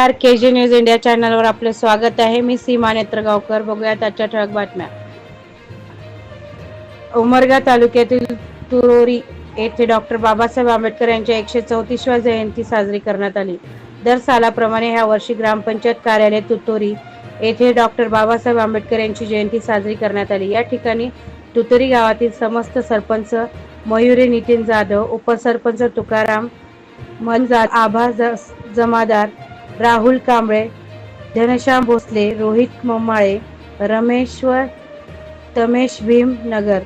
R K G news India चॅनलवर आपले स्वागत आहे. मी सीमा नेत्रगावकर. बघूयात आजच्या ठळक बातम्या. उमरगा तालुक्यातील तुरोरी येथे डॉक्टर बाबासाहेब आंबेडकर यांच्या एकशे चौतीसव्या जयंती साजरी करण्यात आली. दर सालाप्रमाणे ह्या वर्षी ग्रामपंचायत कार्यालय तुतोरी येथे डॉक्टर बाबासाहेब आंबेडकर यांची जयंती साजरी करण्यात आली. या ठिकाणी तुतोरी गावातील समस्त सरपंच मयुरी नितीन जाधव उपसरपंच तुकाराम मन आभा ज- जमादार राहुल कांबळे धनश्याम भोसले रोहित मम्माळे रमेश्वर तमेश भीम नगर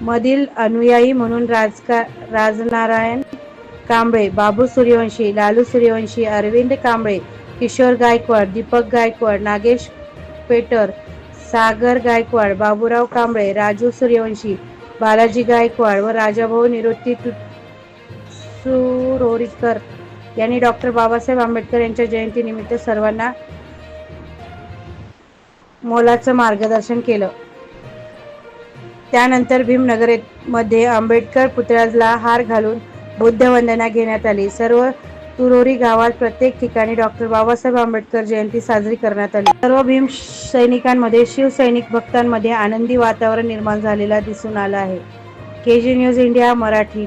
मधील अनुयायी म्हणून राजका राजनारायण कांबळे बाबू सूर्यवंशी लालू सूर्यवंशी अरविंद कांबळे किशोर गायकवाड दीपक गायकवाड नागेश पेटर सागर गायकवाड बाबूराव कांबळे राजू सूर्यवंशी बालाजी गायकवाड व राजाभाऊ निवृत्ती तु- सुरोरीकर. यांनी डॉक्टर बाबासाहेब आंबेडकर यांच्या जयंतीनिमित्त सर्वांना मोलाचं मार्गदर्शन केलं. त्यानंतर भीमनगरमध्ये आंबेडकर पुतळ्याला हार घालून बुद्धवंदना घेण्यात आली. सर्व तुरोरी गावात प्रत्येक ठिकाणी डॉक्टर बाबासाहेब आंबेडकर जयंती साजरी करण्यात आली. सर्व भीम सैनिकांमध्ये शिवसैनिक भक्तांमध्ये आनंदी वातावरण निर्माण झालेला दिसून आलं आहे. K G news India Marathi.